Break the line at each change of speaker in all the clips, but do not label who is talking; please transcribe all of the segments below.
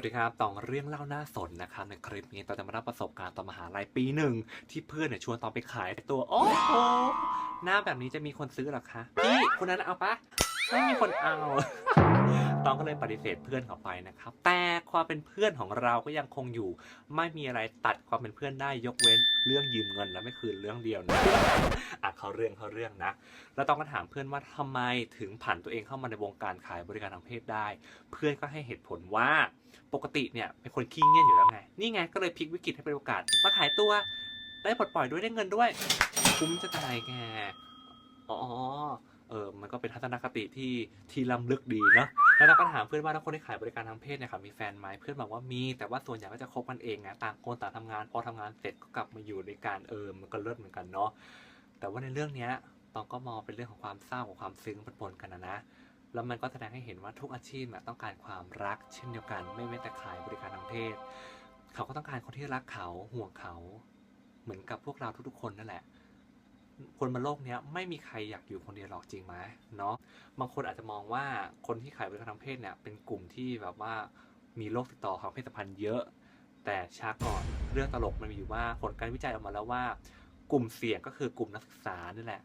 วัสดีครับตองเรื่องเล่าหน้าสนนะครับในคลิปนี้ตองจะมาเล่าประสบการณ์ตอนมหาลัยปีหนึ่งที่เพื่อนเนี่ยชวนตองไปขายตัว โอ้โหหน้าแบบนี้จะมีคนซื้อหรอคะพี่คนนั้นเอาปะ ไม่มีคนเอา ตองก็เลยปฏิเสธเพื่อนเขาไปนะครับ แต่ความเป็นเพื่อนของเราก็ยังคงอยู่ ไม่มีอะไรตัดความเป็นเพื่อนได้ยกเว้นเรื่องยืมเงินและไม่คืนเรื่องเดียวนะอะเขาเรื่องเขาเรื่องนะ แล้วต้องก็ถามเพื่อนว่าทำไมถึงผันตัวเองเข้ามาในวงการขายบริการทางเพศได้ เพื่อนก็ให้เหตุผลว่าปกติเนี่ยเป็นคนขี้เงียจอยู่แล้วไง นี่ไงก็เลยพลิกวิกฤตให้เป็นโอกาส มาขายตัว ได้ปลดปล่อยด้วยได้เงินด้วย คุ้มจะตายแก อ๋อ เออมันก็เป็นทัศนคติที่ที่ล้ำลึกดีเนาะแล้วเราก็ถามเพื่อนว่าถ้าคนที่ขายบริการทางเพศเนี่ยค่ะมีแฟนไหมเพื่อนบอกว่ามี แต่ว่าส่วนใหญ่ก็จะคบกันเองนะต่างคนต่างทำงาน พอทำงานเสร็จก็กลับมาอยู่ในการเออมันก็เลิศเหมือนกันเนาะแต่ว่าในเรื่องเนี้ยตองก็มองเป็นเรื่องของความเศร้ากับความซึ้งปนๆกันนะนะแล้วมันก็แสดงให้เห็นว่าทุกอาชีพต้องการความรัก เช่นเดียวกัน ไม่เว้นแต่ขายบริการทางเพศ เขาก็ต้องการคนที่รักเขาห่วงเขา เหมือนกับพวกเราทุกๆคนนั่นแหละ คนบนโลกนี้ไม่มีใครอยากอยู่คนเดียวหรอกจริงไหมเนาะบางคนอาจจะมองว่าคนที่ขายบริการทางเพศเนี่ยเป็นกลุ่มที่แบบว่ามีโรคติดต่อทางเพศสัมพันธ์เยอะ แต่ช้าก่อนเรื่องตลกมันมีอยู่ว่าผลการวิจัยออกมาแล้วว่า กลุ่มเสี่ยงก็คือกลุ่มนักศึกษานี่แหละ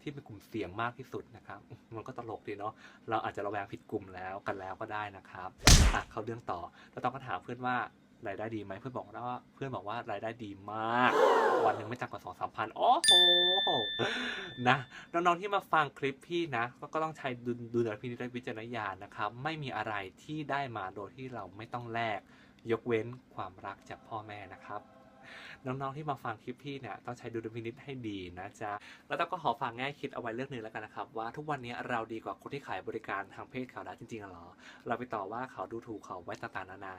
ที่เป็นกลุ่มเสี่ยงมากที่สุดนะครับ มันก็ตลกดีเนาะเราอาจจะระแวงผิดกลุ่มแล้วกันแล้วก็ได้นะครับอะเข้าเรื่องต่อแล้วต้องก็ถามเพื่อนว่า รายได้ดีไหมเพื่อนบอกว่าเพื่อนบอกว่ารายได้ดีมาก วันหนึ่งไม่ต่ำกว่าสองสามพันโอ้โหนะน้องๆที่มาฟังคลิปพี่นะ ก็ต้องใช้ดูดูแลพินิจและวิจารณญาณนะครับ ไม่มีอะไรที่ได้มาโดยที่เราไม่ต้องแลกยกเว้นความรักจากพ่อแม่นะครับน้องๆที่มาฟังคลิปพี่เนี่ยต้องใช้ดุลพินิจให้ดีนะจ๊ะ แล้วต้องก็ขอฝากแง่คิดเอาไว้เรื่องหนึ่งแล้วกันนะครับ ว่าทุกวันนี้เราดีกว่าคนที่ขายบริการทางเพศเขาแล้จริงๆหรอ เราไปต่อว่าเขาดูถูกเขาไว้ต่างๆนานา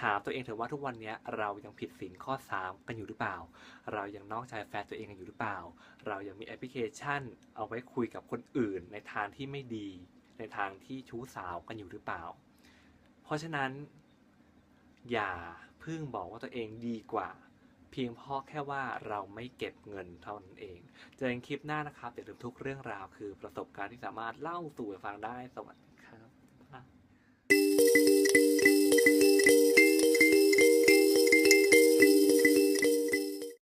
ถามตัวเองเถอะว่าทุกวันนี้เรายังผิดศีลข้อ 3 กันอยู่หรือเปล่า เรายังนอกใจแฟนตัวเองกันอยู่หรือเปล่า เรายังมีแอปพลิเคชัน เอาไว้คุยกับคนอื่นในทางที่ไม่ดี ในทางที่ชู้สาวกันอยู่หรือเปล่า เพราะฉะนั้น อย่าเพิ่งบอกว่าตัวเองดีกว่า เพียงเพราะแค่ว่าเราไม่เก็บเงินเท่านั้นเอง เจอกันคลิปหน้านะครับอย่าลืมทุกเรื่องราวคือประสบการณ์ที่สามารถเล่าสู่กันฟังได้สวัสดีครับ